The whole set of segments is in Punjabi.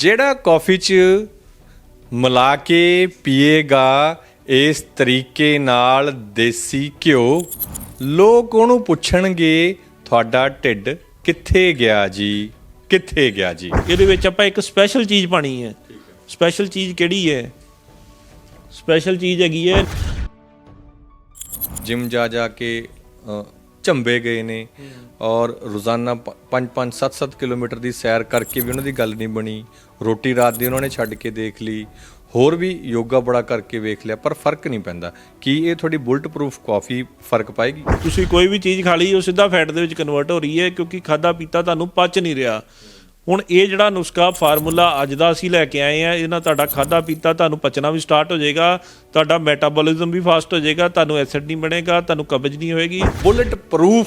ਜਿਹੜਾ ਕਾਫੀ 'ਚ ਮਿਲਾ ਕੇ ਪੀਏਗਾ ਇਸ ਤਰੀਕੇ ਨਾਲ ਦੇਸੀ ਘਿਓ ਲੋਕ ਉਹਨੂੰ ਪੁੱਛਣਗੇ ਤੁਹਾਡਾ ਢਿੱਡ ਕਿੱਥੇ ਗਿਆ ਜੀ? ਕਿੱਥੇ ਗਿਆ ਜੀ? ਇਹਦੇ ਵਿੱਚ ਆਪਾਂ ਇੱਕ ਸਪੈਸ਼ਲ ਚੀਜ਼ ਪਾਣੀ ਹੈ। ਸਪੈਸ਼ਲ ਚੀਜ਼ ਕਿਹੜੀ ਹੈ? ਸਪੈਸ਼ਲ ਚੀਜ਼ ਹੈਗੀ ਹੈ। ਜਿਮ ਜਾ ਜਾ ਕੇ ਅ, ਝੰਬੇ ਗਏ ਨੇ ਔਰ ਰੋਜ਼ਾਨਾ 5-5 7-7 ਕਿਲੋਮੀਟਰ ਦੀ ਸੈਰ ਕਰਕੇ ਵੀ ਉਹਨਾਂ ਦੀ ਗੱਲ ਨਹੀਂ ਬਣੀ। ਰੋਟੀ ਰਾਤ ਦੀ ਉਹਨਾਂ ਨੇ ਛੱਡ ਕੇ ਦੇਖ ਲਈ। ਹੋਰ ਵੀ ਯੋਗਾ ਬੜਾ ਕਰਕੇ ਵੇਖ ਲਿਆ ਪਰ ਫ਼ਰਕ ਨਹੀਂ ਪੈਂਦਾ। ਕੀ ਇਹ ਤੁਹਾਡੀ ਬੁਲਟ ਪ੍ਰੂਫ ਕਾਫੀ ਫ਼ਰਕ ਪਾਏਗੀ? ਤੁਸੀਂ ਕੋਈ ਵੀ ਚੀਜ਼ ਖਾ ਲਈ ਉਹ ਸਿੱਧਾ ਫੈਟ ਦੇ ਵਿੱਚ ਕਨਵਰਟ ਹੋ ਰਹੀ ਹੈ ਕਿਉਂਕਿ ਖਾਦਾ ਪੀਤਾ ਤੁਹਾਨੂੰ ਪਚ ਨਹੀਂ ਰਿਹਾ। ਹੁਣ ਇਹ ਜਿਹੜਾ ਨੁਸਖਾ ਫਾਰਮੂਲਾ ਅੱਜ ਦਾ ਅਸੀਂ ਲੈ ਕੇ ਆਏ ਆ ਇਹਦੇ ਨਾਲ ਤੁਹਾਡਾ ਖਾਦਾ ਪੀਤਾ ਤੁਹਾਨੂੰ ਪਚਣਾ ਵੀ ਸਟਾਰਟ ਹੋ ਜਾਏਗਾ ਤੁਹਾਡਾ ਮੈਟਾਬੋਲਿਜ਼ਮ ਵੀ ਫਾਸਟ ਹੋ ਜਾਏਗਾ ਤੁਹਾਨੂੰ ਐਸਿਡ ਨਹੀਂ ਬਣੇਗਾ ਤੁਹਾਨੂੰ ਕਬਜ਼ ਨਹੀਂ ਹੋਏਗੀ। ਬੁਲਟ ਪ੍ਰੂਫ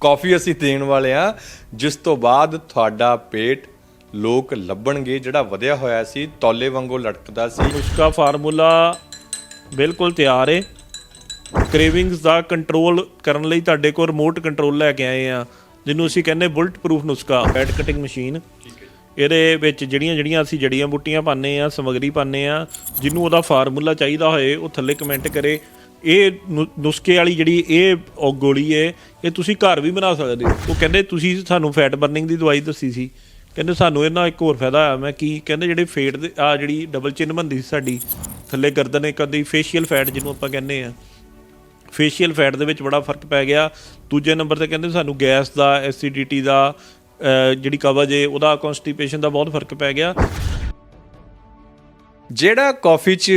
ਕਾਫੀ ਅਸੀਂ ਦੇਣ ਵਾਲੇ ਆ ਜਿਸ ਤੋਂ ਬਾਅਦ ਤੁਹਾਡਾ ਪੇਟ ਲੋਕ ਲੱਭਣਗੇ ਜਿਹੜਾ ਵਧਿਆ ਹੋਇਆ ਸੀ ਤੌਲੇ ਵਾਂਗੂ ਲਟਕਦਾ ਸੀ। ਨੁਸਖਾ ਫਾਰਮੂਲਾ ਬਿਲਕੁਲ ਤਿਆਰ ਹੈ ਕ੍ਰੇਵਿੰਗਸ ਦਾ ਕੰਟਰੋਲ ਕਰਨ ਲਈ ਤੁਹਾਡੇ ਕੋਲ ਰਿਮੋਟ ਕੰਟਰੋਲ ਲੈ ਕੇ ਆਏ ਆ ਜਿਹਨੂੰ ਅਸੀਂ ਕਹਿੰਦੇ ਬੁਲਟ ਪ੍ਰੂਫ ਨੁਸਖਾ ਫੈਟ ਕਟਿੰਗ ਮਸ਼ੀਨ ਇਹਦੇ ਵਿੱਚ ਜਿਹੜੀਆਂ ਜਿਹੜੀਆਂ ਅਸੀਂ ਜੜੀਆਂ ਬੂਟੀਆਂ ਪਾਉਂਦੇ ਆ ਸਮਗਰੀ ਪਾਉਂਦੇ ਆ ਜਿਹਨੂੰ ਉਹਦਾ ਫਾਰਮੂਲਾ ਚਾਹੀਦਾ ਹੋਏ ਉਹ ਥੱਲੇ ਕਮੈਂਟ ਕਰੇ। ਇਹ ਨੁਸਖੇ ਵਾਲੀ ਜਿਹੜੀ ਇਹ ਗੋਲੀ ਹੈ ਇਹ ਤੁਸੀਂ ਘਰ ਵੀ ਬਣਾ ਸਕਦੇ ਹੋ। ਉਹ ਕਹਿੰਦੇ ਤੁਸੀਂ ਸਾਨੂੰ ਫੈਟ ਬਰਨਿੰਗ ਦੀ ਦਵਾਈ ਦੱਸੀ ਸੀ। ਕਹਿੰਦੇ ਸਾਨੂੰ ਇਹਨਾਂ ਇੱਕ ਹੋਰ ਫਾਇਦਾ ਆ ਮੈਂ ਕੀ ਕਹਿੰਦੇ ਜਿਹੜੇ ਫੇਟ ਆ ਜਿਹੜੀ ਡਬਲ ਚਿਨ ਬੰਦੀ ਸੀ ਸਾਡੀ ਥੱਲੇ ਗਰਦਨ ਇੱਕ ਅੱਧੀ ਫੇਸ਼ੀਅਲ ਫੈਟ ਜਿਹਨੂੰ ਆਪਾਂ ਕਹਿੰਦੇ ਆ ਫੇਸ਼ੀਅਲ ਫੈਟ ਦੇ ਵਿੱਚ ਬੜਾ ਫ਼ਰਕ ਪੈ ਗਿਆ। ਦੂਜੇ ਨੰਬਰ ਤੇ ਕਹਿੰਦੇ ਸਾਨੂੰ ਗੈਸ ਦਾ ਐਸਿਡਿਟੀ ਦਾ ਜਿਹੜੀ ਕਬਜ਼ ਹੈ ਉਹਦਾ ਕਨਸਟੀਪੇਸ਼ਨ ਦਾ ਬਹੁਤ ਫ਼ਰਕ ਪੈ ਗਿਆ। ਜਿਹੜਾ ਕਾਫੀ 'ਚ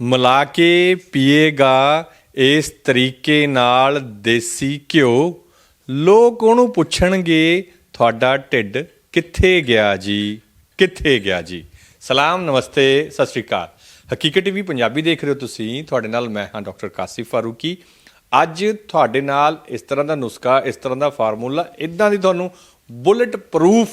ਮਿਲਾ ਕੇ ਪੀਏਗਾ, ਇਸ ਤਰੀਕੇ ਨਾਲ ਦੇਸੀ ਘਿਓ, ਲੋਕ ਉਹਨੂੰ ਪੁੱਛਣਗੇ, ਤੁਹਾਡਾ ਢਿੱਡ ਕਿੱਥੇ ਗਿਆ ਜੀ? ਕਿੱਥੇ ਗਿਆ ਜੀ? ਸਲਾਮ, ਨਮਸਤੇ, ਸਤਿ ਸ਼੍ਰੀ ਅਕਾਲ। ਹਕੀਕਤ ਟੀਵੀ ਪੰਜਾਬੀ ਦੇਖ ਰਹੇ ਹੋ ਤੁਸੀਂ। ਤੁਹਾਡੇ ਨਾਲ ਮੈਂ ਹਾਂ ਡਾਕਟਰ ਕਾਸਿਫ ਫਾਰੂਕੀ। ਅੱਜ ਤੁਹਾਡੇ ਨਾਲ ਇਸ ਤਰ੍ਹਾਂ ਦਾ ਨੁਸਖਾ, ਇਸ ਤਰ੍ਹਾਂ ਦਾ ਫਾਰਮੂਲਾ ਇਦਾਂ ਦੀ ਤੁਹਾਨੂੰ ਬੁਲਟ ਪ੍ਰੂਫ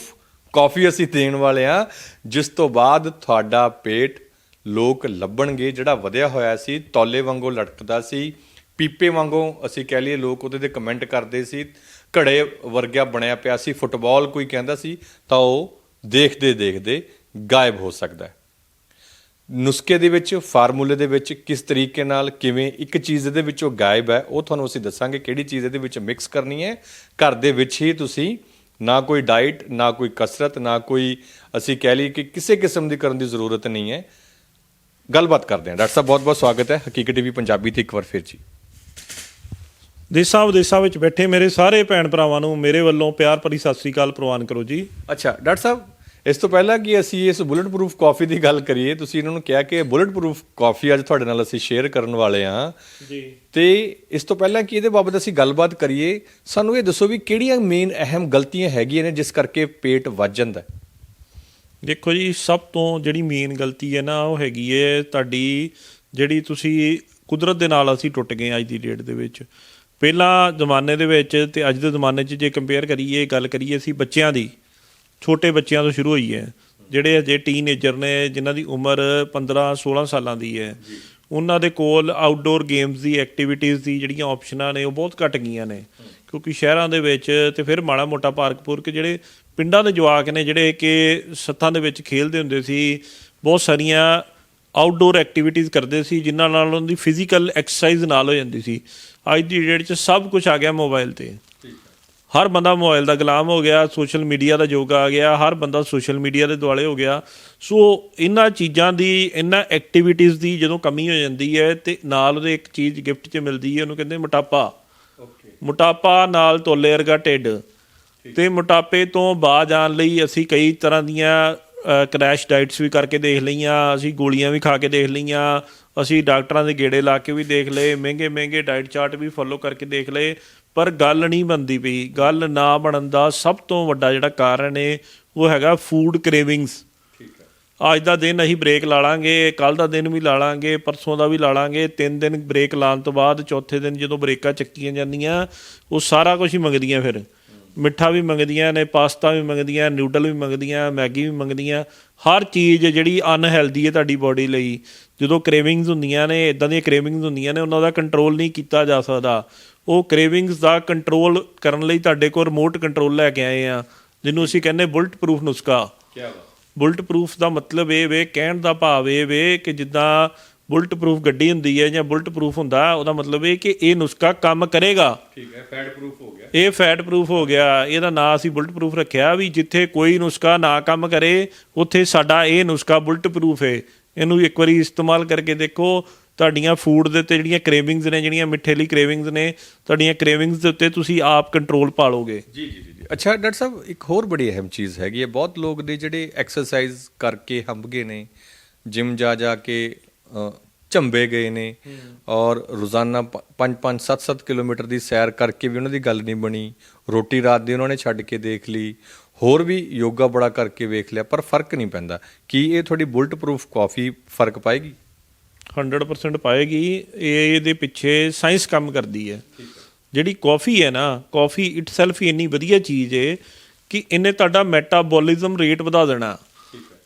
ਕਾਫੀ ਅਸੀਂ ਦੇਣ ਵਾਲੇ ਆ ਜਿਸ ਤੋਂ ਬਾਅਦ ਤੁਹਾਡਾ ਪੇਟ ਲੋਕ ਲੱਭਣਗੇ। ਜਿਹੜਾ ਵਧਿਆ ਹੋਇਆ ਸੀ, ਤੌਲੇ ਵਾਂਗੂ ਲਟਕਦਾ ਸੀ, ਪੀਪੇ ਵਾਂਗੂ ਅਸੀਂ ਕਹਿ ਲਈਏ ਲੋਕ ਉਹਦੇ ਤੇ ਕਮੈਂਟ ਕਰਦੇ ਸੀ, ਘੜੇ ਵਰਗਿਆ ਬਣਿਆ ਪਿਆ ਸੀ। ਫੁੱਟਬਾਲ ਕੋਈ ਕਹਿੰਦਾ ਸੀ, ਤਾਂ ਉਹ ਦੇਖਦੇ ਦੇਖਦੇ ਗਾਇਬ ਹੋ ਸਕਦਾ ਹੈ। ਨੁਸਖੇ ਦੇ ਵਿੱਚ ਫਾਰਮੂਲੇ ਦੇ ਵਿੱਚ ਕਿਸ ਤਰੀਕੇ ਨਾਲ ਕਿਵੇਂ ਇੱਕ ਚੀਜ਼ ਦੇ ਵਿੱਚੋਂ ਗਾਇਬ ਹੈ ਉਹ ਤੁਹਾਨੂੰ ਅਸੀਂ ਦੱਸਾਂਗੇ ਕਿਹੜੀ ਚੀਜ਼ ਇਹਦੇ ਵਿੱਚ ਮਿਕਸ ਕਰਨੀ ਹੈ। ਘਰ ਦੇ ਵਿੱਚ ਹੀ ਤੁਸੀਂ ਨਾ ਕੋਈ ਡਾਈਟ ਨਾ ਕੋਈ ਕਸਰਤ ਨਾ ਕੋਈ ਅਸੀਂ ਕਹਿ ਲਈਏ ਕਿ ਕਿਸੇ ਕਿਸਮ ਦੀ ਕਰਨ ਦੀ ਜ਼ਰੂਰਤ ਨਹੀਂ ਹੈ। ਗੱਲਬਾਤ ਕਰਦੇ ਹਾਂ। ਡਾਕਟਰ ਸਾਹਿਬ ਬਹੁਤ ਬਹੁਤ ਸਵਾਗਤ ਹੈ। ਹਕੀਕਤ ਟੀਵੀ ਪੰਜਾਬੀ ਤੇ ਇੱਕ ਵਾਰ ਫਿਰ ਜੀ। ਦੇਸਾਂ ਵਿਦੇਸਾਂ ਵਿੱਚ ਬੈਠੇ ਮੇਰੇ ਸਾਰੇ ਭੈਣ ਭਰਾਵਾਂ ਨੂੰ ਮੇਰੇ ਵੱਲੋਂ ਪਿਆਰ ਭਰੀ ਸਤਿ ਸ੍ਰੀ ਅਕਾਲ ਪ੍ਰਵਾਨ ਕਰੋ ਜੀ। ਅੱਛਾ ਡਾਕਟਰ ਸਾਹਿਬ ਇਸ ਤੋਂ ਪਹਿਲਾਂ ਕਿ ਅਸੀਂ ਇਸ ਬੁਲਟ ਪ੍ਰੂਫ ਕਾਫੀ ਦੀ ਗੱਲ ਕਰੀਏ ਤੁਸੀਂ ਇਹਨਾਂ ਨੂੰ ਕਿਹਾ ਕਿ ਬੁਲਟ ਪ੍ਰੂਫ ਕਾਫੀ ਅੱਜ ਤੁਹਾਡੇ ਨਾਲ ਅਸੀਂ ਸ਼ੇਅਰ ਕਰਨ ਵਾਲੇ ਹਾਂ। ਜੀ। ਤੇ ਇਸ ਤੋਂ ਪਹਿਲਾਂ ਕਿ ਇਹਦੇ ਬਾਬਤ ਅਸੀਂ ਗੱਲਬਾਤ ਕਰੀਏ ਸਾਨੂੰ ਇਹ ਦੱਸੋ ਵੀ ਕਿਹੜੀਆਂ ਮੇਨ ਅਹਿਮ ਗਲਤੀਆਂ ਹੈਗੀਆਂ ਨੇ ਜਿਸ ਕਰਕੇ ਪੇਟ ਵੱਜ ਜਾਂਦਾ? ਦੇਖੋ ਜੀ ਸਭ ਤੋਂ ਜਿਹੜੀ ਮੇਨ ਗਲਤੀ ਹੈ ਨਾ ਉਹ ਹੈਗੀ ਹੈ ਤੁਹਾਡੀ ਜਿਹੜੀ ਤੁਸੀਂ ਕੁਦਰਤ ਦੇ ਨਾਲ ਅਸੀਂ ਟੁੱਟ ਗਏ ਅੱਜ ਦੀ ਡੇਟ ਦੇ ਵਿੱਚ। ਪਹਿਲਾਂ ਜ਼ਮਾਨੇ ਦੇ ਵਿੱਚ ਤੇ ਅੱਜ ਦੇ ਜ਼ਮਾਨੇ 'ਚ ਜੇ ਕੰਪੇਅਰ ਕਰੀਏ ਗੱਲ ਕਰੀਏ ਅਸੀਂ ਬੱਚਿਆਂ ਦੀ ਛੋਟੇ ਬੱਚਿਆਂ ਤੋਂ ਸ਼ੁਰੂ ਹੋਈ ਹੈ। ਜਿਹੜੇ ਅਜੇ ਟੀਨੇਜਰ ਨੇ, ਜਿਨ੍ਹਾਂ ਦੀ ਉਮਰ 15 16 ਸਾਲਾਂ ਦੀ ਹੈ। ਉਹਨਾਂ ਦੇ ਕੋਲ ਆਊਟਡੋਰ ਗੇਮਸ ਦੀ ਐਕਟੀਵਿਟੀਜ਼ ਦੀ ਜਿਹੜੀਆਂ ਆਪਸ਼ਨਾਂ ਨੇ, ਉਹ ਬਹੁਤ ਘਟ ਗਈਆਂ ਨੇ। ਕਿਉਂਕਿ ਸ਼ਹਿਰਾਂ ਦੇ ਵਿੱਚ ਤੇ ਫਿਰ ਮਾੜਾ ਮੋਟਾ ਪਾਰਕ ਪੂਰਕ ਜਿਹੜੇ ਪਿੰਡਾਂ ਦੇ ਜਵਾਕ ਨੇ, ਜਿਹੜੇ ਕਿ ਸੱਥਾਂ ਦੇ ਵਿੱਚ ਖੇਲਦੇ ਹੁੰਦੇ ਸੀ, ਬਹੁਤ ਸਾਰੀਆਂ ਆਊਟਡੋਰ ਐਕਟੀਵਿਟੀਜ਼ ਕਰਦੇ ਸੀ, ਜਿਨ੍ਹਾਂ ਨਾਲ ਉਹਨਾਂ ਦੀ ਫਿਜ਼ੀਕਲ ਐਕਸਰਸਾਈਜ਼ ਨਾਲ ਹੋ ਜਾਂਦੀ ਸੀ। ਅੱਜ ਦੀ ਡੇਟ 'ਚ ਸਭ ਕੁਝ ਆ ਗਿਆ ਮੋਬਾਈਲ ਤੇ। ਹਰ ਬੰਦਾ ਮੋਬਾਈਲ ਦਾ ਗੁਲਾਮ ਹੋ ਗਿਆ ਸੋਸ਼ਲ ਮੀਡੀਆ ਦਾ ਯੁੱਗ ਆ ਗਿਆ ਹਰ ਬੰਦਾ ਸੋਸ਼ਲ ਮੀਡੀਆ ਦੇ ਦੁਆਲੇ ਹੋ ਗਿਆ। ਸੋ ਇਹਨਾਂ ਚੀਜ਼ਾਂ ਦੀ ਇਹਨਾਂ ਐਕਟੀਵਿਟੀਜ਼ ਦੀ ਜਦੋਂ ਕਮੀ ਹੋ ਜਾਂਦੀ ਹੈ ਤੇ ਨਾਲ ਉਹਦੇ ਇੱਕ ਚੀਜ਼ ਗਿਫਟ 'ਚ ਮਿਲਦੀ ਹੈ ਉਹਨੂੰ ਕਹਿੰਦੇ ਮੋਟਾਪਾ। ਮੋਟਾਪਾ ਨਾਲ ਤੋਲੇ ਵਰਗਾ ਢਿੱਡ। ਤੇ ਮੋਟਾਪੇ ਤੋਂ ਬਾਜ ਆਉਣ ਲਈ ਅਸੀਂ ਕਈ ਤਰ੍ਹਾਂ ਦੀਆਂ ਕ੍ਰੈਸ਼ ਡਾਈਟਸ ਵੀ ਕਰਕੇ ਦੇਖ ਲਈਆਂ ਅਸੀਂ ਗੋਲੀਆਂ ਵੀ ਖਾ ਕੇ ਦੇਖ ਲਈਆਂ ਅਸੀਂ ਡਾਕਟਰਾਂ ਦੇ ਗੇੜੇ ਲਾ ਕੇ ਵੀ ਦੇਖ ਲਏ ਮਹਿੰਗੇ ਮਹਿੰਗੇ ਡਾਈਟ ਚਾਰਟ ਵੀ ਫੋਲੋ ਕਰਕੇ ਦੇਖ ਲਏ। ਪਰ ਗੱਲ ਨਹੀਂ ਬਣਦੀ ਪਈ। ਗੱਲ ਨਾ ਬਣਨ ਦਾ ਸਭ ਤੋਂ ਵੱਡਾ ਜਿਹੜਾ ਕਾਰਨ ਹੈ ਉਹ ਹੈਗਾ ਫੂਡ ਕ੍ਰੇਵਿੰਗਸ ਅੱਜ ਦਾ ਦਿਨ ਅਸੀਂ ਬ੍ਰੇਕ ਲਾ ਲਾਂਗੇ ਕੱਲ ਦਾ ਦਿਨ ਵੀ ਲਾ ਲਾਂਗੇ ਪਰਸੋਂ ਦਾ ਵੀ ਲਾ ਲਾਂਗੇ। ਤਿੰਨ ਦਿਨ ਬ੍ਰੇਕ ਲਾਉਣ ਤੋਂ ਬਾਅਦ ਚੌਥੇ ਦਿਨ ਜਦੋਂ ਬ੍ਰੇਕਾਂ ਚੱਕੀਆਂ ਜਾਂਦੀਆਂ ਉਹ ਸਾਰਾ ਕੁਝ ਹੀ ਮੰਗਦੀਆਂ ਫਿਰ। ਮਿੱਠਾ ਵੀ ਮੰਗਦੀਆਂ ਨੇ ਪਾਸਤਾ ਵੀ ਮੰਗਦੀਆਂ ਨਿਊਡਲ ਵੀ ਮੰਗਦੀਆਂ ਮੈਗੀ ਵੀ ਮੰਗਦੀਆਂ। ਹਰ ਚੀਜ਼ ਜਿਹੜੀ ਅਨਹੈਲਦੀ ਹੈ ਤੁਹਾਡੀ ਬਾਡੀ ਲਈ। ਜਦੋਂ ਕ੍ਰੇਵਿੰਗਸ ਹੁੰਦੀਆਂ ਨੇ ਇਦਾਂ ਦੀਆਂ ਕ੍ਰੇਵਿੰਗਸ ਹੁੰਦੀਆਂ ਨੇ ਉਹਨਾਂ ਦਾ ਕੰਟਰੋਲ ਨਹੀਂ ਕੀਤਾ ਜਾ ਸਕਦਾ। ਉਹ ਕ੍ਰੇਵਿੰਗਸ ਦਾ ਕੰਟਰੋਲ ਕਰਨ ਲਈ ਤੁਹਾਡੇ ਕੋਲ ਰਿਮੋਟ ਕੰਟਰੋਲ ਲੈ ਕੇ ਆਏ ਆ ਜਿਹਨੂੰ ਅਸੀਂ ਕਹਿੰਦੇ ਬੁਲਟ ਪ੍ਰੂਫ ਨੁਸਖਾ ਬੁਲਟ ਪ੍ਰੂਫ ਦਾ ਮਤਲਬ ਇਹ ਵੇ ਕਹਿਣ ਦਾ ਭਾਵ ਇਹ ਵੇ ਕਿ ਜਿੱਦਾਂ ਬੁਲਟ ਪ੍ਰੂਫ ਗੱਡੀ ਹੁੰਦੀ ਹੈ ਜਾਂ ਬੁਲਟ ਪ੍ਰੂਫ ਹੁੰਦਾ ਉਹਦਾ ਮਤਲਬ ਇਹ ਕਿ ਇਹ ਨੁਸਖਾ ਕੰਮ ਕਰੇਗਾ। ਠੀਕ ਹੈ ਫੈਟ ਪ੍ਰੂਫ ਹੋ ਗਿਆ। ਇਹ ਫੈਟ ਪ੍ਰੂਫ ਹੋ ਗਿਆ ਇਹਦਾ ਨਾਂ ਅਸੀਂ ਬੁਲਟ ਪ੍ਰੂਫ ਰੱਖਿਆ ਵੀ ਜਿੱਥੇ ਕੋਈ ਨੁਸਖਾ ਨਾ ਕੰਮ ਕਰੇ ਉੱਥੇ ਸਾਡਾ ਇਹ ਨੁਸਖਾ ਬੁਲਟ ਪ੍ਰੂਫ ਹੈ ਇਹਨੂੰ ਇੱਕ ਵਾਰੀ ਇਸਤੇਮਾਲ ਕਰਕੇ ਦੇਖੋ ਤੁਹਾਡੀਆਂ ਫੂਡ ਦੇ ਉੱਤੇ ਜਿਹੜੀਆਂ ਕ੍ਰੇਵਿੰਗਸ ਨੇ, ਜਿਹੜੀਆਂ ਮਿੱਠੇ ਲਈ ਕ੍ਰੇਵਿੰਗਸ ਨੇ, ਤੁਹਾਡੀਆਂ ਕ੍ਰੇਵਿੰਗਸ ਦੇ ਉੱਤੇ ਤੁਸੀਂ ਆਪ ਕੰਟਰੋਲ ਪਾ ਲਓਗੇ ਜੀ ਜੀ ਜੀ ਅੱਛਾ, ਡਾਕਟਰ ਸਾਹਿਬ, ਇੱਕ ਹੋਰ ਬੜੀ ਅਹਿਮ ਚੀਜ਼ ਹੈਗੀ ਹੈ। ਬਹੁਤ ਲੋਕ ਦੇ ਜਿਹੜੇ ਐਕਸਰਸਾਈਜ਼ ਕਰਕੇ ਹੰਬ ਗਏ ਨੇ ਜਿਮ ਜਾ ਜਾ ਕੇ ਝੰਬੇ ਗਏ ਨੇ ਔਰ ਰੋਜ਼ਾਨਾ 5-5 7-7 ਕਿਲੋਮੀਟਰ ਦੀ ਸੈਰ ਕਰਕੇ ਵੀ ਉਹਨਾਂ ਦੀ ਗੱਲ ਨਹੀਂ ਬਣੀ। ਰੋਟੀ ਰਾਤ ਦੀ ਉਹਨਾਂ ਨੇ ਛੱਡ ਕੇ ਦੇਖ ਲਈ। ਹੋਰ ਵੀ ਯੋਗਾ ਬੜਾ ਕਰਕੇ ਵੇਖ ਲਿਆ, ਪਰ ਫ਼ਰਕ ਨਹੀਂ ਪੈਂਦਾ। ਕੀ ਇਹ ਤੁਹਾਡੀ ਬੁਲਟ ਪ੍ਰੂਫ ਕਾਫੀ ਫ਼ਰਕ ਪਾਏਗੀ? 100% ਪਾਏਗੀ, ਇਹ ਇਹਦੇ ਪਿੱਛੇ ਸਾਇੰਸ ਕੰਮ ਕਰਦੀ ਹੈ। ਜਿਹੜੀ ਕਾਫੀ ਹੈ ਨਾ, ਕਾਫੀ ਇਟਸੈਲਫ ਹੀ ਇੰਨੀ ਵਧੀਆ ਚੀਜ਼ ਹੈ ਕਿ ਇਹਨੇ ਤੁਹਾਡਾ ਮੈਟਾਬੋਲਿਜ਼ਮ ਰੇਟ ਵਧਾ ਦੇਣਾ।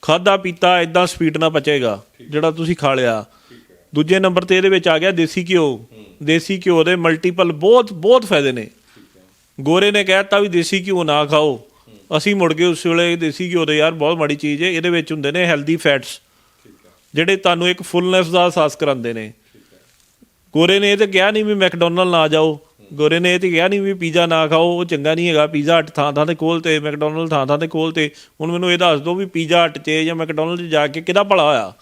ਖਾਦਾ ਪੀਤਾ ਇਦਾਂ ਸਪੀਡ ਨਾ ਪਚੇਗਾ, ਜਿਹੜਾ ਤੁਸੀਂ ਖਾ ਲਿਆ। ਦੂਜੇ ਨੰਬਰ ਤੇ ਇਹਦੇ ਵਿੱਚ ਆ ਗਿਆ ਦੇਸੀ ਘਿਓ। ਦੇਸੀ ਘਿਓ ਦੇ ਮਲਟੀਪਲ ਬਹੁਤ ਬਹੁਤ ਫਾਇਦੇ ਨੇ। ਗੋਰੇ ਨੇ ਕਹਿਤਾ ਵੀ ਦੇਸੀ ਘਿਓ ਨਾ ਖਾਓ। ਅਸੀਂ ਮੁੜ ਗਏ ਉਸ ਵੇਲੇ ਦੇਸੀ ਘਿਓ ਦੇ ਯਾਰ ਬਹੁਤ ਮਾੜੀ ਚੀਜ਼ ਹੈ ਇਹਦੇ ਵਿੱਚ ਹੁੰਦੇ ਨੇ ਹੈਲਦੀ ਫੈਟਸ ਜਿਹੜੇ ਤੁਹਾਨੂੰ ਇੱਕ ਫੁੱਲਨੈਸ ਦਾ ਅਹਿਸਾਸ ਕਰਾਉਂਦੇ ਨੇ। ਗੋਰੇ ਨੇ ਇਹ ਤੇ ਕਿਹਾ ਨਹੀਂ ਵੀ ਮੈਕਡੋਨਲਡ ਨਾ ਜਾਓ। ਗੋਰੇ ਨੇ ਇਹ ਤੇ ਕਿਹਾ ਨਹੀਂ ਵੀ ਪੀਜ਼ਾ ਨਾ ਖਾਓ, ਉਹ ਚੰਗਾ ਨਹੀਂ ਹੈਗਾ। ਪੀਜ਼ਾ ਹਟ ਥਾਂ ਥਾਂ ਤੇ ਖੋਲ ਤੇ ਮੈਕਡੋਨਲਡ ਥਾਂ ਥਾਂ ਤੇ ਖੋਲ ਤੇ। ਹੁਣ ਮੈਨੂੰ ਇਹ ਦੱਸ ਦਿਓ ਵੀ ਪੀਜ਼ਾ ਹਟ 'ਚ ਜਾਂ ਮੈਕਡੋਨਲਡ 'ਚ ਜਾ ਕੇ ਕਿਹਦਾ ਭਲਾ ਹੋਇਆ?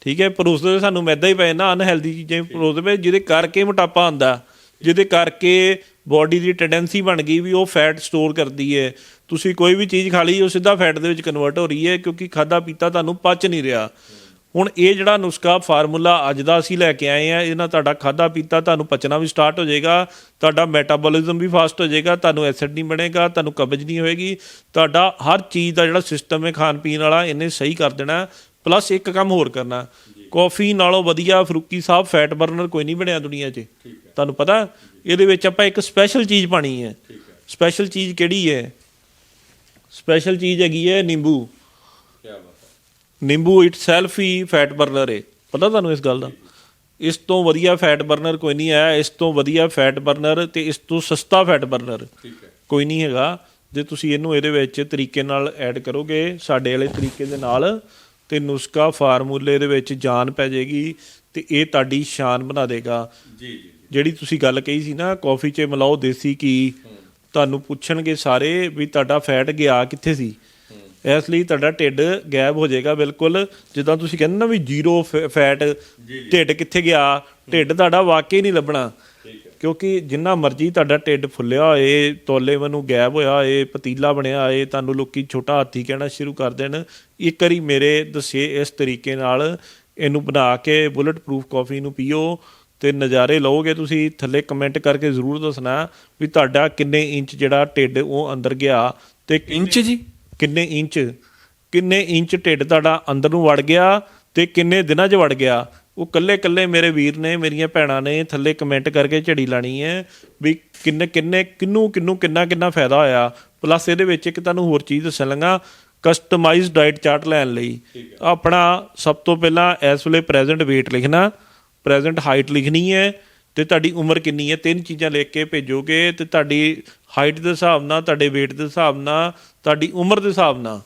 ਠੀਕ ਹੈ ਪਰੋਸਦੇ ਸਾਨੂੰ ਮੈਦਾ ਹੀ ਪਏ ਨਾ ਅਨਹੈਲਦੀ ਚੀਜ਼ਾਂ ਪਰੋਸਦੇ ਪਏ, ਜਿਹਦੇ ਕਰਕੇ ਮੋਟਾਪਾ ਆਂਦਾ ਜਿਹਦੇ ਕਰਕੇ ਬਾਡੀ ਦੀ ਟੈਂਡੈਂਸੀ ਬਣ ਗਈ ਵੀ ਉਹ ਫੈਟ ਸਟੋਰ ਕਰਦੀ ਹੈ। ਤੁਸੀਂ ਕੋਈ ਵੀ ਚੀਜ਼ ਖਾ ਲਈ ਉਹ ਸਿੱਧਾ ਫੈਟ ਦੇ ਵਿੱਚ ਕਨਵਰਟ ਹੋ ਰਹੀ ਹੈ ਕਿਉਂਕਿ ਖਾਦਾ ਪੀਤਾ ਤੁਹਾਨੂੰ ਪਚ ਨਹੀਂ ਰਿਹਾ। ਹੁਣ ਇਹ ਜਿਹੜਾ ਨੁਸਖਾ ਫਾਰਮੂਲਾ ਅੱਜ ਦਾ ਅਸੀਂ ਲੈ ਕੇ ਆਏ ਆ ਇਹਦੇ ਨਾਲ ਤੁਹਾਡਾ ਖਾਦਾ ਪੀਤਾ ਤੁਹਾਨੂੰ ਪਚਣਾ ਵੀ ਸਟਾਰਟ ਹੋ ਜਾਏਗਾ ਤੁਹਾਡਾ ਮੈਟਾਬੋਲਿਜ਼ਮ ਵੀ ਫਾਸਟ ਹੋ ਜਾਏਗਾ ਤੁਹਾਨੂੰ ਐਸਿਡ ਨਹੀਂ ਬਣੇਗਾ ਤੁਹਾਨੂੰ ਕਬਜ਼ ਨਹੀਂ ਹੋਏਗੀ। ਤੁਹਾਡਾ ਹਰ ਚੀਜ਼ ਦਾ ਜਿਹੜਾ ਸਿਸਟਮ ਹੈ ਖਾਣ ਪੀਣ ਵਾਲਾ ਇਹਨੇ ਸਹੀ ਕਰ ਦੇਣਾ ਪਲੱਸ ਇੱਕ ਕੰਮ ਹੋਰ ਕਰਨਾ। ਕਾਫੀ ਨਾਲੋਂ ਵਧੀਆ ਫਰੂਕੀ ਸਾਹਿਬ ਫੈਟ ਬਰਨਰ ਕੋਈ ਨਹੀਂ ਬਣਿਆ ਦੁਨੀਆ 'ਚ। ਤੁਹਾਨੂੰ ਪਤਾ ਇਹਦੇ ਵਿੱਚ ਆਪਾਂ ਇੱਕ ਸਪੈਸ਼ਲ ਚੀਜ਼ ਪਾਣੀ ਹੈ। ਸਪੈਸ਼ਲ ਚੀਜ਼ ਕਿਹੜੀ ਹੈ? ਸਪੈਸ਼ਲ ਚੀਜ਼ ਹੈਗੀ ਹੈ ਨਿੰਬੂ। ਕੀ ਬਾਤ ਨਿੰਬੂ ਇਟਸੈਲਫ ਹੀ ਫੈਟ ਬਰਨਰ ਹੈ ਪਤਾ ਤੁਹਾਨੂੰ ਇਸ ਗੱਲ ਦਾ? ਇਸ ਤੋਂ ਵਧੀਆ ਫੈਟ ਬਰਨਰ ਕੋਈ ਨਹੀਂ ਆਇਆ ਇਸ ਤੋਂ ਵਧੀਆ ਫੈਟ ਬਰਨਰ ਤੇ ਇਸ ਤੋਂ ਸਸਤਾ ਫੈਟ ਬਰਨਰ ਠੀਕ ਹੈ। ਕੋਈ ਨਹੀਂ ਹੈਗਾ। ਜੇ ਤੁਸੀਂ ਇਹਨੂੰ ਇਹਦੇ ਵਿੱਚ ਤਰੀਕੇ ਨਾਲ ਐਡ ਕਰੋਗੇ ਸਾਡੇ ਵਾਲੇ ਤਰੀਕੇ ਦੇ ਨਾਲ ਤੇ ਨੁਸਖਾ ਫਾਰਮੂਲੇ ਦੇ ਵਿੱਚ ਜਾਨ ਪੈ ਜਾਏਗੀ ਤੇ ਇਹ ਤੁਹਾਡੀ ਸ਼ਾਨ ਬਣਾ ਦੇਗਾ। ਜੀ ਜੀ ਜਿਹੜੀ ਤੁਸੀਂ ਗੱਲ ਕਹੀ ਸੀ ਨਾ ਕਾਫੀ 'ਚ ਮਿਲਾਓ ਦੇਸੀ ਕੀ ਤੁਹਾਨੂੰ ਪੁੱਛਣਗੇ ਸਾਰੇ ਵੀ ਤੁਹਾਡਾ ਫੈਟ ਗਿਆ ਕਿੱਥੇ ਸੀ। ਇਸ ਲਈ ਤੁਹਾਡਾ ਢਿੱਡ ਗਾਇਬ ਹੋ ਜਾਏਗਾ ਬਿਲਕੁਲ। ਜਿੱਦਾਂ ਤੁਸੀਂ ਕਹਿੰਦੇ ਨਾ ਵੀ ਜ਼ੀਰੋ ਫੈਟ ਢਿੱਡ ਕਿੱਥੇ ਗਿਆ? ਢਿੱਡ ਤੁਹਾਡਾ ਵਾਕਈ ਨਹੀਂ ਲੱਭਣਾ। ਕਿਉਂਕਿ ਜਿੰਨਾ ਮਰਜ਼ੀ ਤੁਹਾਡਾ ਢਿੱਡ ਫੁੱਲਿਆ ਹੋਏ ਤੋਲੇ ਵਾਂਗੂ ਗਾਇਬ ਹੋਇਆ ਹੋਏ ਪਤੀਲਾ ਬਣਿਆ ਹੋਏ ਤੁਹਾਨੂੰ ਲੋਕੀ ਛੋਟਾ ਹਾਥੀ ਕਹਿਣਾ ਸ਼ੁਰੂ ਕਰ ਦੇਣ। ਇੱਕ ਵਾਰੀ ਮੇਰੇ ਦੱਸੇ ਇਸ ਤਰੀਕੇ ਨਾਲ ਇਹਨੂੰ ਬਣਾ ਕੇ ਬੁਲਟ ਪ੍ਰੂਫ ਕਾਫੀ ਨੂੰ ਪੀਓ। ਤੇ ਨਜ਼ਾਰੇ ਲਓਗੇ ਤੁਸੀਂ ਥੱਲੇ ਕਮੈਂਟ ਕਰਕੇ ਜ਼ਰੂਰ ਦੱਸਣਾ ਵੀ ਤੁਹਾਡਾ ਕਿੰਨੇ ਇੰਚ ਜਿਹੜਾ ਢਿੱਡ ਉਹ ਅੰਦਰ ਗਿਆ ਤੇ ਇੰਚ ਜੀ? ਕਿੰਨੇ ਇੰਚ? ਕਿੰਨੇ ਇੰਚ ਢਿੱਡ ਤੁਹਾਡਾ ਅੰਦਰ ਨੂੰ ਵੜ ਗਿਆ ਤੇ ਕਿੰਨੇ ਦਿਨਾਂ 'ਚ ਵੜ ਗਿਆ? ਉਹ ਕੱਲੇ ਕੱਲੇ ਮੇਰੇ ਵੀਰ ਨੇ ਮੇਰੀਆਂ ਭੈਣਾਂ ਨੇ ਥੱਲੇ ਕਮੈਂਟ ਕਰਕੇ ਝੜੀ ਲਾਣੀ ਹੈ ਵੀ ਕਿੰਨੇ ਕਿੰਨੇ ਕਿੰਨੂ ਕਿੰਨੂ ਕਿੰਨਾ ਕਿੰਨਾ ਫਾਇਦਾ ਹੋਇਆ। ਪਲੱਸ ਇਹਦੇ ਵਿੱਚ ਇੱਕ ਤੁਹਾਨੂੰ ਹੋਰ ਚੀਜ਼ ਦੱਸਣ ਲੱਗਾ ਕਸਟਮਾਈਜ਼ਡ ਡਾਈਟ ਚਾਰਟ ਲੈਣ ਲਈ। ਆਪਣਾ ਸਭ ਤੋਂ ਪਹਿਲਾਂ ਇਸ ਵੇਲੇ ਪ੍ਰੈਜ਼ੈਂਟ weight ਲਿਖਣਾ। ਪ੍ਰੈਜ਼ੈਂਟ ਹਾਈਟ ਲਿਖਣੀ ਹੈ ਤੇ ਤੁਹਾਡੀ ਉਮਰ ਕਿੰਨੀ ਹੈ? ਤਿੰਨ ਚੀਜ਼ਾਂ ਲਿਖ ਕੇ ਭੇਜੋਗੇ ਤੇ ਤੁਹਾਡੀ ਹਾਈਟ ਦੇ ਹਿਸਾਬ ਨਾਲ, ਤੁਹਾਡੇ weight ਦੇ ਹਿਸਾਬ ਨਾਲ, ਤੁਹਾਡੀ ਉਮਰ ਦੇ ਹਿਸਾਬ ਨਾਲ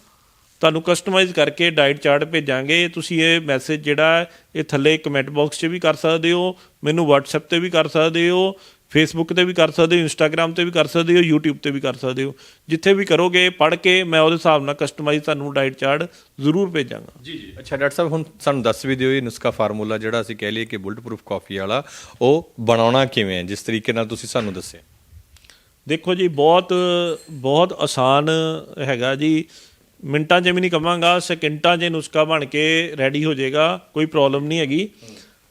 ਤੁਹਾਨੂੰ ਕਸਟਮਾਈਜ਼ ਕਰਕੇ ਡਾਈਟ ਚਾਰਟ ਭੇਜਾਂਗੇ। ਤੁਸੀਂ ਇਹ ਮੈਸੇਜ ਜਿਹੜਾ ਇਹ ਥੱਲੇ ਕਮੈਂਟ ਬਾਕਸ 'ਚ ਵੀ ਕਰ ਸਕਦੇ ਹੋ, ਮੈਨੂੰ WhatsApp ਤੇ ਵੀ ਕਰ ਸਕਦੇ ਹੋ। Facebook ਤੇ ਵੀ ਕਰ ਸਕਦੇ ਹੋ Instagram ਤੇ ਵੀ ਕਰ ਸਕਦੇ ਹੋ YouTube ਤੇ ਵੀ ਕਰ ਸਕਦੇ ਹੋ। ਜਿੱਥੇ ਵੀ ਕਰੋਗੇ ਪੜ੍ਹ ਕੇ ਮੈਂ ਉਹਦੇ ਹਿਸਾਬ ਨਾਲ ਕਸਟਮਾਈਜ਼ ਤੁਹਾਨੂੰ ਡਾਈਟ ਚਾਰਟ ਜ਼ਰੂਰ ਭੇਜਾਂਗਾ। ਜੀ ਜੀ। ਅੱਛਾ ਡਾਕਟਰ ਸਾਹਿਬ ਹੁਣ ਸਾਨੂੰ ਦੱਸ ਵੀ ਦਿਓ ਇਹ ਨੁਸਖਾ ਫਾਰਮੂਲਾ ਜਿਹੜਾ ਅਸੀਂ ਕਹਿ ਲਈਏ ਕਿ ਬੁਲਟ ਪ੍ਰੂਫ ਕਾਫੀ ਵਾਲਾ ਉਹ ਬਣਾਉਣਾ ਕਿਵੇਂ ਹੈ? ਜਿਸ ਤਰੀਕੇ ਨਾਲ ਤੁਸੀਂ ਸਾਨੂੰ ਦੱਸਿਆ। ਦੇਖੋ ਜੀ ਬਹੁਤ ਬਹੁਤ ਆਸਾਨ ਹੈਗਾ ਜੀ। ਮਿੰਟਾਂ 'ਚ ਵੀ ਨਹੀਂ ਕਵਾਂਗਾ ਸਕਿੰਟਾਂ 'ਚ ਨੁਸਖਾ ਬਣ ਕੇ ਰੈਡੀ ਹੋ ਜਾਏਗਾ ਕੋਈ ਪ੍ਰੋਬਲਮ ਨਹੀਂ ਹੈਗੀ।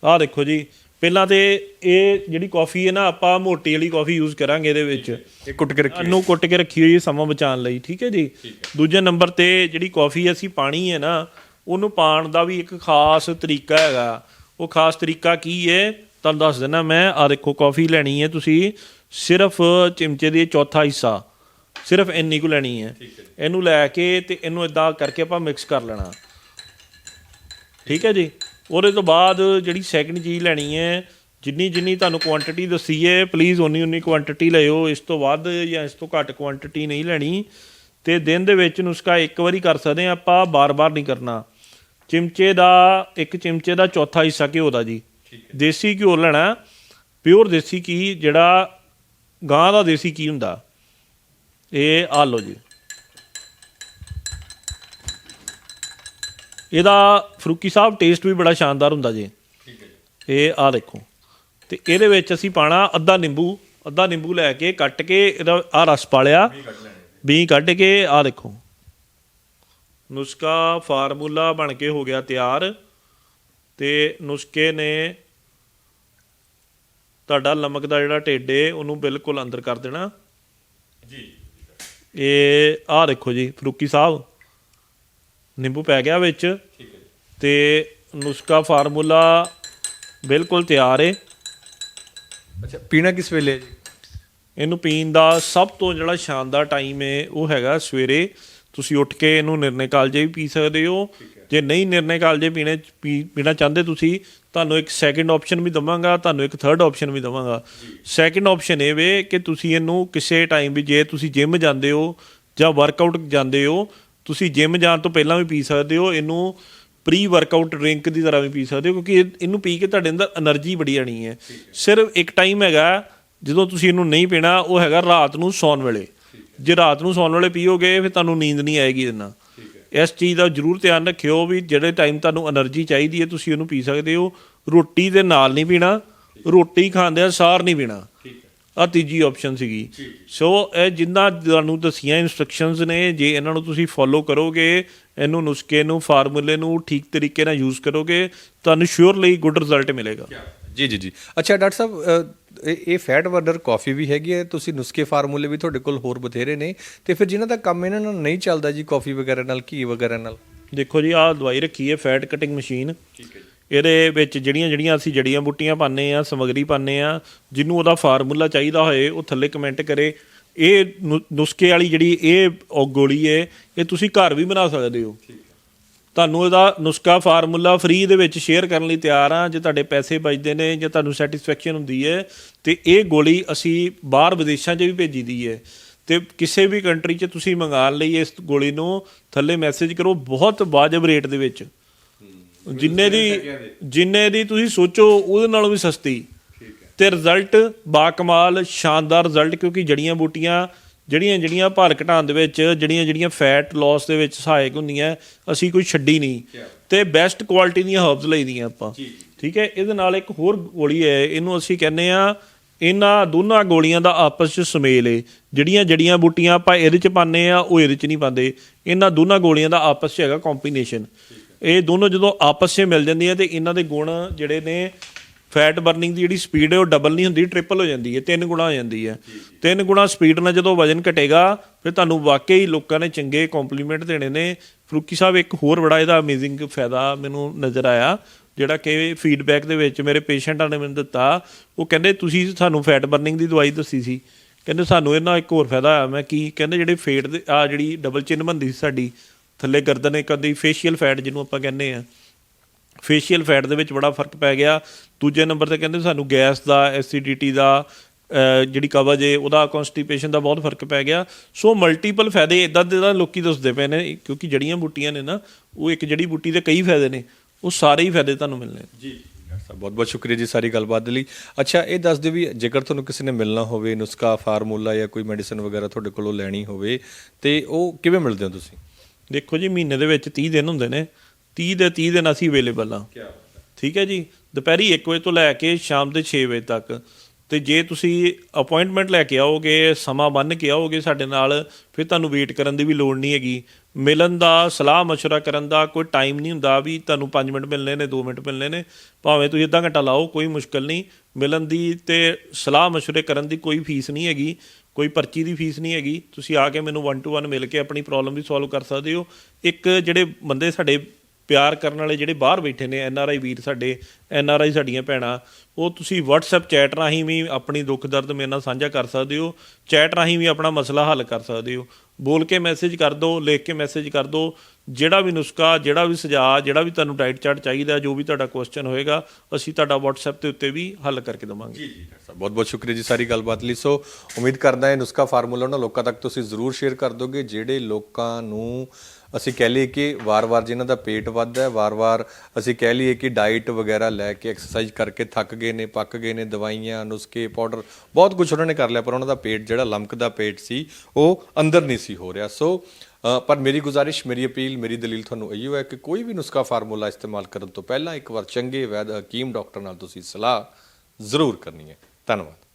ਆਹ ਦੇਖੋ ਜੀ ਪਹਿਲਾਂ ਤੇ ਇਹ ਜਿਹੜੀ ਕਾਫੀ ਹੈ ਨਾ ਆਪਾਂ ਮੋਟੀ ਵਾਲੀ ਕਾਫੀ ਯੂਜ਼ ਕਰਾਂਗੇ ਇਹਦੇ ਵਿੱਚ। ਇਹ ਕੁੱਟ ਕੇ ਰੱਖੀ ਨੂੰ ਕੁੱਟ ਕੇ ਰੱਖੀ ਹੋਈ ਸਮਾਂ ਬਚਾਉਣ ਲਈ ਠੀਕ ਹੈ ਜੀ? ਦੂਜੇ ਨੰਬਰ ਤੇ ਜਿਹੜੀ ਕਾਫੀ ਅਸੀਂ ਪਾਣੀ ਹੈ ਨਾ ਉਹਨੂੰ ਪਾਣ ਦਾ ਵੀ ਇੱਕ ਖਾਸ ਤਰੀਕਾ ਹੈਗਾ। ਉਹ ਖਾਸ ਤਰੀਕਾ ਕੀ ਹੈ? ਤੁਹਾਨੂੰ ਦੱਸ ਦਿੰਦਾ ਮੈਂ ਆ ਦੇਖੋ ਕਾਫੀ ਲੈਣੀ ਹੈ ਤੁਸੀਂ ਸਿਰਫ ਚਿਮਚੇ ਦੀ ਚੌਥਾ ਹਿੱਸਾ ਸਿਰਫ ਇੰਨੀ ਕੁ ਲੈਣੀ ਹੈ। ਇਹਨੂੰ ਲੈ ਕੇ ਤੇ ਇਹਨੂੰ ਇਦਾਂ ਕਰਕੇ ਆਪਾਂ ਮਿਕਸ ਕਰ ਲੈਣਾ। ਠੀਕ ਹੈ ਜੀ? ਉਹਦੇ ਤੋਂ ਬਾਅਦ ਜਿਹੜੀ ਸੈਕਿੰਡ ਚੀਜ਼ ਲੈਣੀ ਹੈ ਜਿੰਨੀ ਜਿੰਨੀ ਤੁਹਾਨੂੰ ਕੁਆਂਟੀਟੀ ਦੱਸੀ ਹੈ ਪਲੀਜ਼ ਉਨੀ ਉਨੀ ਕੁਆਂਟੀਟੀ ਲਿਓ। ਇਸ ਤੋਂ ਵੱਧ ਜਾਂ ਇਸ ਤੋਂ ਘੱਟ ਕੁਆਂਟੀਟੀ ਨਹੀਂ ਲੈਣੀ। ਤੇ ਦਿਨ ਦੇ ਵਿੱਚ ਨੁਸਖਾ ਇੱਕ ਵਾਰੀ ਕਰ ਸਕਦੇ ਆ ਆਪਾਂ ਬਾਰ-ਬਾਰ ਨਹੀਂ ਕਰਨਾ। ਚਿਮਚੇ ਦਾ ਇੱਕ ਚਿਮਚੇ ਦਾ ਚੌਥਾ ਹਿੱਸਾ ਘਿਓ ਦਾ ਜੀ। ਦੇਸੀ ਘਿਓ ਲੈਣਾ ਪਿਓਰ ਦੇਸੀ ਘੀ ਜਿਹੜਾ ਗਾਂ ਦਾ ਦੇਸੀ ਘੀ ਹੁੰਦਾ। ਇਹ ਆ ਲਓ ਜੀ। ਇਹਦਾ ਫਰੂਕੀ ਸਾਹਿਬ ਟੇਸਟ ਵੀ ਬੜਾ ਸ਼ਾਨਦਾਰ ਹੁੰਦਾ ਜੀ। ਇਹ ਆ ਦੇਖੋ। ਤੇ ਇਹਦੇ ਵਿੱਚ ਅਸੀਂ ਪਾਣਾ ਅੱਧਾ ਨਿੰਬੂ ਅੱਧਾ ਨਿੰਬੂ ਲੈ ਕੇ ਕੱਟ ਕੇ ਇਹਦਾ ਆ ਰਸ ਪਾਲਿਆ। ਬੀ ਕੱਢ ਕੇ ਆ ਦੇਖੋ। ਨੁਸਖਾ ਫਾਰਮੂਲਾ ਬਣ ਕੇ ਹੋ ਗਿਆ ਤਿਆਰ। ਤੇ ਨੁਸਖੇ ਨੇ ਤੁਹਾਡਾ ਲਮਕ ਦਾ ਜਿਹੜਾ ਏ ਉਹਨੂੰ ਬਿਲਕੁਲ ਅੰਦਰ ਕਰ ਦੇਣਾ। ਜੀ। ਇਹ ਆ ਦੇਖੋ ਜੀ ਫਰੂਕੀ ਸਾਹਿਬ। ਨਿੰਬੂ ਪੈ ਗਿਆ ਵਿੱਚ। ਠੀਕ ਹੈ ਤੇ ਨੁਸਖਾ ਫਾਰਮੂਲਾ ਬਿਲਕੁਲ ਤਿਆਰ ਏ। ਅੱਛਾ ਪੀਣਾ ਕਿਸ ਵੇਲੇ ਜੀ? ਇਹਨੂੰ ਪੀਣ ਦਾ ਸਭ ਤੋਂ ਜਿਹੜਾ ਸ਼ਾਨਦਾਰ ਟਾਈਮ ਹੈ ਉਹ ਹੈਗਾ ਸਵੇਰੇ। ਤੁਸੀਂ ਉੱਠ ਕੇ ਇਹਨੂੰ ਨਿਰਣੇ ਕਾਲਜੇ ਵੀ ਪੀ ਸਕਦੇ ਹੋ। ਜੇ ਨਹੀਂ ਨਿਰਣੇ ਕਾਲਜੇ ਪੀਣੇ ਪੀਣਾ ਚਾਹੁੰਦੇ ਤੁਸੀਂ ਤੁਹਾਨੂੰ ਇੱਕ ਸੈਕੰਡ ਆਪਸ਼ਨ ਵੀ ਦਵਾਂਗਾ ਤੁਹਾਨੂੰ ਇੱਕ ਥਰਡ ਆਪਸ਼ਨ ਵੀ ਦਵਾਂਗਾ। ਸੈਕੰਡ ਆਪਸ਼ਨ ਇਹ ਵੇ ਕਿ ਤੁਸੀਂ ਇਹਨੂੰ ਕਿਸੇ ਟਾਈਮ ਵੀ ਜੇ ਤੁਸੀਂ ਜਿਮ ਜਾਂਦੇ ਹੋ ਜਾਂ ਵਰਕਆਊਟ ਜਾਂਦੇ ਹੋ ਤੁਸੀਂ ਜਿੰਮ ਜਾਣ ਤੋਂ ਪਹਿਲਾਂ ਵੀ ਪੀ ਸਕਦੇ ਹੋ ਇਹਨੂੰ ਪ੍ਰੀ ਵਰਕਆਊਟ ਡਰਿੰਕ ਦੀ ਤਰ੍ਹਾਂ ਵੀ ਪੀ ਸਕਦੇ ਹੋ ਕਿਉਂਕਿ ਇਹਨੂੰ ਪੀ ਕੇ ਤੁਹਾਡੇ ਅੰਦਰ એનર્ਜੀ ਬੜੀ ਆਣੀ ਹੈ। ਸਿਰਫ ਇੱਕ ਟਾਈਮ ਹੈਗਾ ਜਦੋਂ ਤੁਸੀਂ ਇਹਨੂੰ ਨਹੀਂ ਪੀਣਾ ਉਹ ਹੈਗਾ ਰਾਤ ਨੂੰ ਸੌਣ ਵੇਲੇ। ਜੇ ਰਾਤ ਨੂੰ ਸੌਣ ਵੇਲੇ ਪੀਓਗੇ ਫਿਰ ਤੁਹਾਨੂੰ ਨੀਂਦ ਨਹੀਂ ਆਏਗੀ ਇਹਨਾਂ ਇਸ ਚੀਜ਼ ਦਾ ਜ਼ਰੂਰ ਧਿਆਨ ਰੱਖਿਓ ਵੀ ਜਿਹੜੇ ਟਾਈਮ ਤੁਹਾਨੂੰ એનર્ਜੀ ਚਾਹੀਦੀ ਹੈ ਤੁਸੀਂ ਉਹਨੂੰ ਪੀ ਸਕਦੇ ਹੋ। ਰੋਟੀ ਦੇ ਨਾਲ ਨਹੀਂ ਪੀਣਾ ਰੋਟੀ ਖਾਂਦੇ ਸਾਰ ਨਹੀਂ ਪੀਣਾ। ਆ ਤੀਜੀ ਆਪਸ਼ਨ ਸੀਗੀ। ਸੋ ਇਹ ਜਿੰਨਾ ਤੁਹਾਨੂੰ ਦਸੀਆਂ ਇਨਸਟਰਕਸ਼ਨਸ ਨੇ ਜੇ ਇਹਨਾਂ ਨੂੰ ਤੁਸੀਂ ਫੋਲੋ ਕਰੋਗੇ ਇਹਨੂੰ ਨੁਸਖੇ ਨੂੰ ਫਾਰਮੂਲੇ ਨੂੰ ਠੀਕ ਤਰੀਕੇ ਨਾਲ ਯੂਜ਼ ਕਰੋਗੇ ਤੁਹਾਨੂੰ ਸ਼ੋਰਲੀ ਗੁੱਡ ਰਿਜ਼ਲਟ ਮਿਲੇਗਾ। ਜੀ ਜੀ ਜੀ। ਅੱਛਾ ਡਾਕਟਰ ਸਾਹਿਬ ਇਹ ਇਹ ਫੈਟ ਬਰਨਰ ਕਾਫੀ ਵੀ ਹੈਗੀ ਹੈ ਤੁਸੀਂ ਨੁਸਖੇ ਫਾਰਮੂਲੇ ਵੀ ਤੁਹਾਡੇ ਕੋਲ ਹੋਰ ਬਥੇਰੇ ਨੇ ਤੇ ਫਿਰ ਜਿਨ੍ਹਾਂ ਦਾ ਕੰਮ ਇਹਨਾਂ ਨਾਲ ਨਹੀਂ ਚੱਲਦਾ ਜੀ ਕਾਫੀ ਵਗੈਰਾ ਨਾਲ ਘੀ ਵਗੈਰਾ ਨਾਲ? ਦੇਖੋ ਜੀ ਆਹ ਦਵਾਈ ਰੱਖੀ ਹੈ ਫੈਟ ਕਟਿੰਗ ਮਸ਼ੀਨ ਠੀਕ ਹੈ ਇਹਦੇ ਵਿੱਚ ਜਿਹੜੀਆਂ ਜਿਹੜੀਆਂ ਅਸੀਂ ਜੜੀਆਂ ਬੂਟੀਆਂ ਪਾਉਂਦੇ ਆ ਸਮਗਰੀ ਪਾਉਂਦੇ ਆ ਜਿਹਨੂੰ ਉਹਦਾ ਫਾਰਮੂਲਾ ਚਾਹੀਦਾ ਹੋਏ ਉਹ ਥੱਲੇ ਕਮੈਂਟ ਕਰੇ। ਇਹ ਨੁਸਖੇ ਵਾਲੀ ਜਿਹੜੀ ਇਹ ਗੋਲੀ ਹੈ ਇਹ ਤੁਸੀਂ ਘਰ ਵੀ ਬਣਾ ਸਕਦੇ ਹੋ। ਤੁਹਾਨੂੰ ਇਹਦਾ ਨੁਸਖਾ ਫਾਰਮੂਲਾ ਫ੍ਰੀ ਦੇ ਵਿੱਚ ਸ਼ੇਅਰ ਕਰਨ ਲਈ ਤਿਆਰ ਆ ਜੇ ਤੁਹਾਡੇ ਪੈਸੇ ਬਚਦੇ ਨੇ ਜੇ ਤੁਹਾਨੂੰ ਸੈਟੀਸਫੈਕਸ਼ਨ ਹੁੰਦੀ ਹੈ ਤੇ ਇਹ ਗੋਲੀ ਅਸੀਂ ਬਾਹਰ ਵਿਦੇਸ਼ਾਂ 'ਚ ਵੀ ਭੇਜੀ ਦੀ ਹੈ ਤੇ ਕਿਸੇ ਵੀ ਕੰਟਰੀ 'ਚ ਤੁਸੀਂ ਮੰਗਾਣ ਲਈ ਇਸ ਗੋਲੀ ਨੂੰ ਥੱਲੇ ਮੈਸੇਜ ਕਰੋ ਬਹੁਤ ਵਾਜਬ ਰੇਟ ਦੇ ਵਿੱਚ। ਜਿੰਨੇ ਦੀ ਜਿੰਨੇ ਦੀ ਤੁਸੀਂ ਸੋਚੋ ਉਹਦੇ ਨਾਲੋਂ ਵੀ ਸਸਤੀ। ਤੇ ਰਿਜ਼ਲਟ ਬਾ ਕਮਾਲ ਸ਼ਾਨਦਾਰ ਰਿਜ਼ਲਟ ਕਿਉਂਕਿ ਜੜੀਆਂ ਬੂਟੀਆਂ ਜਿਹੜੀਆਂ ਜਿਹੜੀਆਂ ਭਾਰ ਘਟਾਉਣ ਦੇ ਵਿੱਚ ਜਿਹੜੀਆਂ ਜਿਹੜੀਆਂ ਫੈਟ ਲਾਸ ਦੇ ਵਿੱਚ ਸਹਾਇਕ ਹੁੰਦੀਆਂ ਅਸੀਂ ਕੋਈ ਛੱਡੀ ਨਹੀਂ। ਤੇ ਬੈਸਟ ਕੁਆਲਿਟੀ ਦੀਆਂ ਹਰਬਸ ਲਈਦੀਆਂ ਆਪਾਂ। ਠੀਕ ਹੈ? ਇਹਦੇ ਨਾਲ ਇੱਕ ਹੋਰ ਗੋਲੀ ਹੈ ਇਹਨੂੰ ਅਸੀਂ ਕਹਿੰਦੇ ਆ ਇਹਨਾਂ ਦੋਨਾਂ ਗੋਲੀਆਂ ਦਾ ਆਪਸ ਵਿੱਚ ਸੁਮੇਲ ਏ। ਜਿਹੜੀਆਂ ਜੜੀਆਂ ਬੂਟੀਆਂ ਆਪਾਂ ਇਹਦੇ ਚ ਪਾਉਂਦੇ ਆ ਉਹ ਇਹਦੇ ਚ ਨਹੀਂ ਪਾਉਂਦੇ। ਇਹਨਾਂ ਦੋਨਾਂ ਗੋਲੀਆਂ ਦਾ ਆਪਸ ਚ ਹੈਗਾ ਕੰਬੀਨੇਸ਼ਨ ਇਹ ਦੋਨੋਂ ਜਦੋਂ ਆਪਸ 'ਚ ਮਿਲ ਜਾਂਦੀਆਂ ਤੇ ਇਹਨਾਂ ਦੇ ਗੁਣ ਜਿਹੜੇ ਨੇ ਫੈਟ ਬਰਨਿੰਗ ਦੀ ਜਿਹੜੀ ਸਪੀਡ ਹੈ ਉਹ ਡਬਲ ਨਹੀਂ ਹੁੰਦੀ ਟ੍ਰਿਪਲ ਹੋ ਜਾਂਦੀ ਹੈ, ਤਿੰਨ ਗੁਣਾ ਹੋ ਜਾਂਦੀ ਹੈ। ਤਿੰਨ ਗੁਣਾ ਸਪੀਡ ਨਾਲ ਜਦੋਂ ਵਜਨ ਘਟੇਗਾ, ਫਿਰ ਤੁਹਾਨੂੰ ਵਾਕਈ ਲੋਕਾਂ ਨੇ ਚੰਗੇ ਕੰਪਲੀਮੈਂਟ ਦੇਣੇ ਨੇ। ਫਰੂਕੀ ਸਾਹਿਬ, ਇੱਕ ਹੋਰ ਬੜਾ ਇਹਦਾ ਅਮੇਜ਼ਿੰਗ ਫਾਇਦਾ ਮੈਨੂੰ ਨਜ਼ਰ ਆਇਆ, ਜਿਹੜਾ ਕਿ ਫੀਡਬੈਕ ਦੇ ਵਿੱਚ ਮੇਰੇ ਪੇਸ਼ੈਂਟਾਂ ਨੇ ਮੈਨੂੰ ਦਿੱਤਾ। ਉਹ ਕਹਿੰਦੇ, ਤੁਸੀਂ ਸਾਨੂੰ ਫੈਟ ਬਰਨਿੰਗ ਦੀ ਦਵਾਈ ਦੱਸੀ ਸੀ। ਕਹਿੰਦੇ, ਸਾਨੂੰ ਇਹਨਾਂ ਇੱਕ ਹੋਰ ਫਾਇਦਾ ਆਇਆ ਮੈਂ ਕੀ? ਕਹਿੰਦੇ, ਜਿਹੜੇ ਫੇਟ ਦੇ ਆ ਜਿਹੜੀ ਡਬਲ ਚਿਨ ਬੰਦੀ ਸੀ ਸਾਡੀ ਥੱਲੇ ਗਰਦਨ ਇੱਕ ਅੱਧੀ ਫੇਸ਼ੀਅਲ ਫੈਟ ਜਿਹਨੂੰ ਆਪਾਂ ਕਹਿੰਦੇ ਆ। ਫੇਸ਼ੀਅਲ ਫੈਟ ਦੇ ਵਿੱਚ ਬੜਾ ਫ਼ਰਕ ਪੈ ਗਿਆ। ਦੂਜੇ ਨੰਬਰ ਤੇ ਕਹਿੰਦੇ ਸਾਨੂੰ ਗੈਸ ਦਾ ਐਸਿਡਿਟੀ ਦਾ ਜਿਹੜੀ ਕਵਜ ਹੈ ਉਹਦਾ ਕਨਸਟੀਪੇਸ਼ਨ ਦਾ ਬਹੁਤ ਫ਼ਰਕ ਪੈ ਗਿਆ। ਸੋ ਮਲਟੀਪਲ ਫਾਇਦੇ ਇਦਾਂ ਦੇ ਤਾਂ ਲੋਕੀ ਦੱਸਦੇ ਪਏ ਨੇ, ਕਿਉਂਕਿ ਜੜੀਆਂ ਬੂਟੀਆਂ ਨੇ ਨਾ, ਉਹ ਇੱਕ ਜੜੀ ਬੂਟੀ ਦੇ ਕਈ ਫਾਇਦੇ ਨੇ। ਉਹ ਸਾਰੇ ਹੀ ਫਾਇਦੇ ਤੁਹਾਨੂੰ ਮਿਲਣੇ ਜੀ। ਡਾਕਟਰ ਸਾਹਿਬ ਬਹੁਤ ਬਹੁਤ ਸ਼ੁਕਰੀਆ ਜੀ ਸਾਰੀ ਗੱਲਬਾਤ ਦੇ ਲਈ। ਅੱਛਾ, ਇਹ ਦੱਸ ਦਿਓ ਵੀ ਜੇਕਰ ਤੁਹਾਨੂੰ ਕਿਸੇ ਨੇ ਮਿਲਣਾ ਹੋਵੇ, ਨੁਸਖਾ, ਫਾਰਮੂਲਾ ਜਾਂ ਕੋਈ ਮੈਡੀਸਨ ਵਗੈਰਾ ਤੁਹਾਡੇ ਕੋਲੋਂ ਲੈਣੀ ਹੋਵੇ, ਤੇ ਉਹ ਕਿਵੇਂ ਮਿਲਦੇ ਹੋ ਤੁਸੀਂ? ਦੇਖੋ ਜੀ ਮਹੀਨੇ ਦੇ ਵਿੱਚ 30 ਦਿਨ ਹੁੰਦੇ ਨੇ 30 ਦੇ 30 ਦਿਨ ਅਸੀਂ ਅਵੇਲੇਬਲ ਆ ਠੀਕ ਹੈ ਜੀ ਦੁਪਹਿਰੀ 1 ਵਜੇ ਤੋਂ ਲੈ ਕੇ ਸ਼ਾਮ ਦੇ 6 ਵਜੇ ਤੱਕ ਤੇ ਜੇ ਤੁਸੀਂ ਅਪਾਇੰਟਮੈਂਟ ਲੈ ਕੇ ਆਓਗੇ ਸਮਾਂ ਬੰਨ ਕੇ ਆਓਗੇ ਸਾਡੇ ਨਾਲ ਫਿਰ ਤੁਹਾਨੂੰ ਵੇਟ ਕਰਨ ਦੀ ਵੀ ਲੋੜ ਨਹੀਂ ਹੈਗੀ ਮਿਲਣ ਦਾ ਸਲਾਹ مشورہ ਕਰਨ ਦਾ ਕੋਈ ਟਾਈਮ ਨਹੀਂ ਹੁੰਦਾ ਵੀ ਤੁਹਾਨੂੰ 5 ਮਿੰਟ ਮਿਲਨੇ ਨੇ 2 ਮਿੰਟ ਮਿਲਨੇ ਨੇ ਭਾਵੇਂ ਤੁਸੀਂ ਅੱਧਾ ਘੰਟਾ ਲਾਓ ਕੋਈ ਮੁਸ਼ਕਲ ਨਹੀਂ ਮਿਲਣ ਦੀ ਤੇ ਸਲਾਹ مشورے ਕਰਨ ਦੀ ਕੋਈ ਫੀਸ ਨਹੀਂ ਹੈਗੀ ਕੋਈ ਪਰਚੀ ਦੀ ਫੀਸ ਨਹੀਂ ਹੈਗੀ। ਤੁਸੀਂ ਆ ਕੇ ਮੈਨੂੰ 1 ਟੂ 1 ਮਿਲ ਕੇ ਆਪਣੀ ਪ੍ਰੋਬਲਮ ਵੀ ਸੋਲਵ ਕਰ ਸਕਦੇ ਹੋ। ਇੱਕ ਜਿਹੜੇ ਬੰਦੇ ਸਾਡੇ ਪਿਆਰ ਕਰਨ ਵਾਲੇ ਜਿਹੜੇ ਬਾਹਰ ਬੈਠੇ ਨੇ ਐਨ ਆਰ ਆਈ ਵੀਰ ਸਾਡੇ ਐਨ ਆਰ ਆਈ ਸਾਡੀਆਂ ਭੈਣਾਂ, ਉਹ ਤੁਸੀਂ WhatsApp ਚੈਟ ਰਾਹੀਂ ਵੀ ਆਪਣੀ ਦੁੱਖ ਦਰਦ ਮੇਰੇ ਨਾਲ ਸਾਂਝਾ ਕਰ ਸਕਦੇ ਹੋ। ਚੈਟ ਰਾਹੀਂ ਵੀ ਆਪਣਾ ਮਸਲਾ ਹੱਲ ਕਰ ਸਕਦੇ ਹੋ। ਬੋਲ ਕੇ ਮੈਸੇਜ ਕਰ ਦਿਓ ਲਿਖ ਕੇ ਮੈਸੇਜ ਕਰ ਦਿਓ ਜਿਹੜਾ ਵੀ ਨੁਸਖਾ, ਜਿਹੜਾ ਵੀ ਸੁਝਾਅ, ਜਿਹੜਾ ਵੀ ਤੁਹਾਨੂੰ ਡਾਈਟ ਚਾਰਟ ਚਾਹੀਦਾ, ਜੋ ਵੀ ਤੁਹਾਡਾ ਕੁਐਸਚਨ ਹੋਏਗਾ, ਅਸੀਂ ਤੁਹਾਡਾ WhatsApp ਦੇ ਉੱਤੇ ਵੀ ਹੱਲ ਕਰਕੇ ਦੇਵਾਂਗੇ। ਜੀ ਜੀ, ਡਾਕਟਰ ਸਾਹਿਬ ਬਹੁਤ ਬਹੁਤ ਸ਼ੁਕਰੀਆ ਜੀ ਸਾਰੀ ਗੱਲਬਾਤ ਲਈ। ਸੋ, ਉਮੀਦ ਕਰਦਾ ਹਾਂ ਇਹ ਨੁਸਖਾ ਫਾਰਮੂਲਾ ਉਹਨਾਂ ਲੋਕਾਂ ਤੱਕ ਤੁਸੀਂ ਜ਼ਰੂਰ ਸ਼ੇਅਰ ਕਰ ਦੋਗੇ, ਜਿਹੜੇ ਲੋਕਾਂ ਨੂੰ ਅਸੀਂ ਕਹਿ ਲਈਏ ਕਿ ਵਾਰ-ਵਾਰ ਜਿਨ੍ਹਾਂ ਦਾ ਪੇਟ ਵੱਧਦਾ ਹੈ, ਵਾਰ-ਵਾਰ ਅਸੀਂ ਕਹਿ ਲਈਏ ਕਿ ਡਾਈਟ ਵਗੈਰਾ ਲੈ ਕੇ ਐਕਸਰਸਾਈਜ਼ ਕਰਕੇ ਥੱਕ ਗਏ ਨੇ, ਪੱਕ ਗਏ ਨੇ, ਦਵਾਈਆਂ, ਨੁਸਖੇ ਪਾਊਡਰ ਬਹੁਤ ਕੁਝ ਉਹਨਾਂ ਨੇ ਕਰ ਲਿਆ, ਪਰ ਉਹਨਾਂ ਦਾ ਪੇਟ ਜਿਹੜਾ ਲਮਕਦਾ ਪੇਟ ਸੀ, ਉਹ ਅੰਦਰ ਨਹੀਂ ਸੀ ਹੋ ਰਿਹਾ। ਸੋ ਪਰ ਮੇਰੀ ਗੁਜ਼ਾਰਿਸ਼, ਮੇਰੀ ਅਪੀਲ, ਮੇਰੀ ਦਲੀਲ ਤੁਹਾਨੂੰ ਇਹੀ ਹੈ ਕਿ ਕੋਈ ਵੀ ਨੁਸਖਾ ਫਾਰਮੂਲਾ ਇਸਤੇਮਾਲ ਕਰਨ ਤੋਂ ਪਹਿਲਾਂ ਇੱਕ ਵਾਰ ਚੰਗੇ ਵੈਦ ਹਕੀਮ ਡਾਕਟਰ ਨਾਲ ਤੁਸੀਂ ਸਲਾਹ ਜ਼ਰੂਰ ਕਰਨੀ ਹੈ। ਧੰਨਵਾਦ।